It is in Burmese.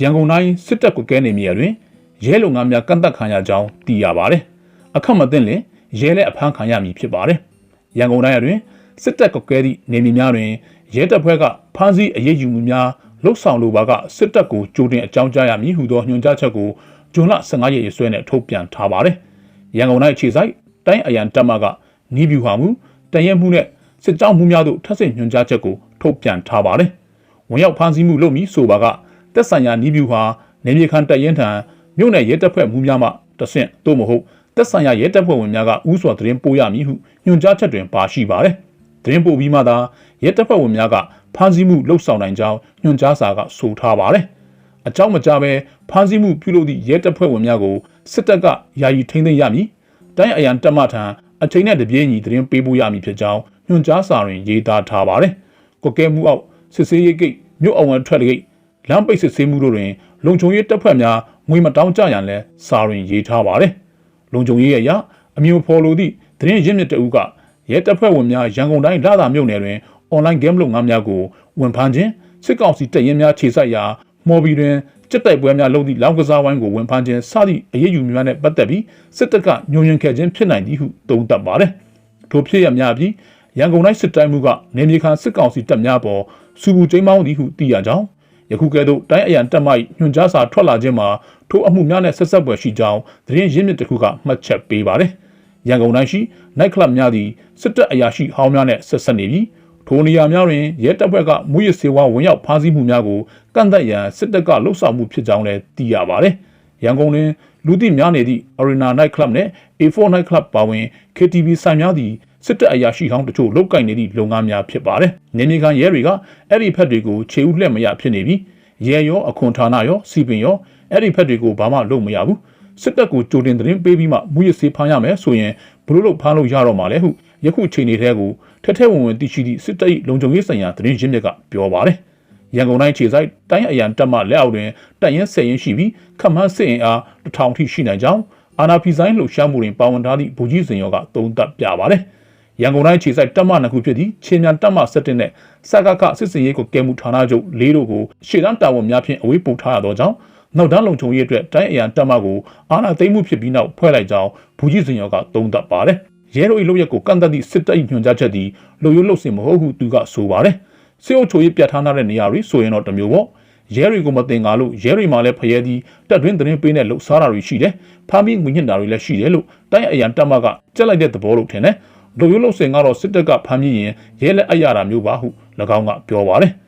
ရန်ကုန်တိုင်းစစ်တပ်ကွက်ကဲနေမြေတွင်ရဲလုံငန်းများကန့်သက်ခံရကြောင်းသိရပါတယ်။အခက်မသိရင်ရဲလည်းအဖမ်းခံရမည်ဖြစ်ပါတယ်။ရန်ကုန်တိုင်းအတွင်းစစ်တပ်ကွက်ကဲသည့်နေမြေများတွင်ရဲတပ်ဖွဲ့ကဖမ်းဆီးအရေးယူမှုများလှုပ်ဆောင်လိုပါကစစ်တပ်ကိုကြိုတင်အကြောင်းကြားရမည်ဟုသောညွှန်ကြားချက်ကိုဇွန်လ15ရက်ရက်စွဲနဲ့ထုတ်ပြန်ထားပါတယ်။ရန်ကုန်တိုင်းအခြေစိုက်တိုင်းအရန်တပ်မကနီးဗျူဟာမှုတန်ရဲမှုနဲ့စစ်ကြောင်းမှုများတို့ထပ်ဆင့်ညွှန်ကြားချက်ကိုထုတ်ပြန်ထားပါတယ်။ဝင်ရောက်ဖမ်းဆီးမှုလုပ်မည်ဆိုပါက တက်ဆိုင်ရာနီးဗျူဟာနေမြေခန့်တပ်ရင်ထံမြို့နယ်ရဲတပ်ဖွဲ့မှုများမှတဆင့်သို့မဟုတ်တက်ဆိုင်ရာရဲတပ်ဖွဲ့ဝင်များကဥစွာသတင်းပို့ရမည်ဟုညွှန်ကြားချက်တွင်ပါရှိပါတယ်။သတင်းပို့ပြီးမှသာရဲတပ်ဖွဲ့ဝင်များကဖမ်းဆီးမှုလှုပ်ဆောင်နိုင်ကြောင်းညွှန်ကြားစာကဆိုထားပါတယ်။အကြောင်းမကြားပဲဖမ်းဆီးမှုပြုလုပ်သည့်ရဲတပ်ဖွဲ့ဝင်များကိုစစ်တပ်ကယာယီထိန်းသိမ်းရမည်။တိုင်းအရန်တပ်မထံအချိန်နဲ့တပြေးညီသတင်းပေးပို့ရမည်ဖြစ်ကြောင်းညွှန်ကြားစာတွင်ရေးသားထားပါတယ်။ကိုကဲမှုအောက်စစ်ဆေးရေးဂိတ်မြို့အဝန်ထွက်ဂိတ် လမ်းပိတ်စစ်ဆေးမှုတို့တွင်လုံခြုံရေးတပ်ဖွဲ့များငွေမတောင်းကြရန်လဲစာတွင်ရေးထားပါတယ်။လုံခြုံရေးအရာအမျိုးဖော်လိုသည့်သတင်းရင်းမြစ်တအုပ်ကရဲတပ်ဖွဲ့ဝင်များရန်ကုန်တိုင်းလာသာမြို့နယ်တွင်အွန်လိုင်းဂိမ်းလုပ်ငန်းများကိုဝန်ဖမ်းခြင်းစစ်ကောင်စီတပ်ရင်းများခြေစိုက်ရာမော်ဘီတွင်စစ်တိုက်ပွဲများလုပ်သည့်လောင်ကစားဝိုင်းကိုဝန်ဖမ်းခြင်းစသည့်အရေးယူများနဲ့ပတ်သက်ပြီးစစ်တပ်ကညှို့ညွင်ခဲ့ခြင်းဖြစ်နိုင်သည်ဟုသုံးသပ်ပါတယ်။ထိုဖြစ်ရများပြီးရန်ကုန်တိုင်းစစ်တိုင်းမှုကနေမြေခံစစ်ကောင်စီတပ်များပေါ်စူပူကျိမ်းမောင်းသည်ဟုသိရကြောင်း ယခုကဲ့သို့တိုင်းအရန်တပ်မ၏ညွှန်ကြားစာထွက်လာခြင်းမှာထိုအမှုများနဲ့ဆက်ဆက်ပွဲရှိကြောင်းသတင်းရင်းမြစ်တစ်ခုကမှတ်ချက်ပေးပါတယ်။ရန်ကုန်တိုင်းရှိနိုင်ကလပ်များသည်စစ်တပ်အရာရှိဟောင်းများနဲ့ဆက်ဆက်နေပြီးထိုနေရာများတွင်ရဲတပ်ဖွဲ့ကမူရစေဝါဝင်ရောက်ဖမ်းဆီးမှုများကိုကန့်သက်ရန်စစ်တပ်ကလှုံ့ဆော်မှုဖြစ်ကြောင်းလည်းသိရပါတယ်။ရန်ကုန်တွင်လူသိများနေသည့် Arena Night Club နဲ့ A4 Night Club ပါဝင် KTV ဆိုင်များသည် စစ်တပ်အရာရှိဟောင်းတချို့လုတ်ကင်နေသည့်လုပ်ငန်းများဖြစ်ပါတယ်။နေမြေခံရဲတွေကအဲ့ဒီဖက်တွေကိုခြေဥလှက်မရဖြစ်နေပြီးရဲရောအခွန်ဌာနရောစီပင်ရောအဲ့ဒီဖက်တွေကိုဘာမှလုပ်မရဘူး။စစ်တပ်ကိုကြိုတင်သတင်းပေးပြီးမှမူရစေဖမ်းရမယ်ဆိုရင်ဘလို့လို့ဖမ်းလို့ရတော့မှာလဲဟုယခုချိန်နေထဲကိုထက်ထဲဝင်ဝင်သိရှိသည့်စစ်တပ်၏လုံခြုံရေးဆိုင်ရာသတင်းရင်းမြစ်ကပြောပါတယ်။ရန်ကုန်တိုင်းခြေဆိုင်တိုင်းအရန်တပ်မှလက်အောက်တွင်တပ်ရင်းဆက်ရင်းရှိပြီးခမန်းစစ်အင်အားတစ်ထောင်ထိရှိနိုင်ကြောင်းအာနာဖီဆိုင်လှုပ်ရှားမှုတွင်ပါဝင်ထားသည့်ဗိုလ်ကြီးစင်ရောကသုံးသပ်ပြပါတယ်။ ရန်ကုန်တိုင်းခြေဆိုင်တပ်မနှစ်ခုဖြစ်သည့်ချင်းမြန်တပ်မ17နဲ့စကခစစ်စင်ရေးကိုကဲမှုဌာနချုပ်၄တို့ကိုရှေ့တန်းတာဝန်များဖြင့်အဝေးပို့ထားရသောကြောင့်နောက်တန်းလုံခြုံရေးအတွက်တိုင်းအရန်တပ်မကိုအာဏာသိမ်းမှုဖြစ်ပြီးနောက်ဖွဲ့လိုက်ကြောင်းဗိုလ်ကြီးစင်ရောကသုံးသပ်ပါတယ်။ရဲတို့၏လုပ်ရက်ကိုကန့်သက်သည့်စစ်တပ်၏ညွှန်ကြားချက်သည်လူရိုးလှုပ်စင်မဟုတ်ဟုသူကဆိုပါတယ်။စစ်အုပ်ချုပ်ရေးပြဋ္ဌာန်းထားတဲ့နေရာတွေဆိုရင်တော့တစ်မျိုးပေါ့။ရဲတွေကိုမတင်ကားလို့ရဲတွေမှလည်းဖျဲသည်တက်တွင်းသတင်းပေးတဲ့လှုပ်ရှားတာတွေရှိတယ်။ဖမ်းပြီးငွေညှစ်တာတွေလည်းရှိတယ်လို့တိုင်းအရန်တပ်မကကြက်လိုက်တဲ့သဘောလို့ထင်တယ်။ လူရိုးလှုပ်စင်ကတော့စစ်တပ်ကဖမ်းပြီးရင်ရဲလက်အပ်ရတာမျိုးပါဟု၎င်းကပြောပါတယ်။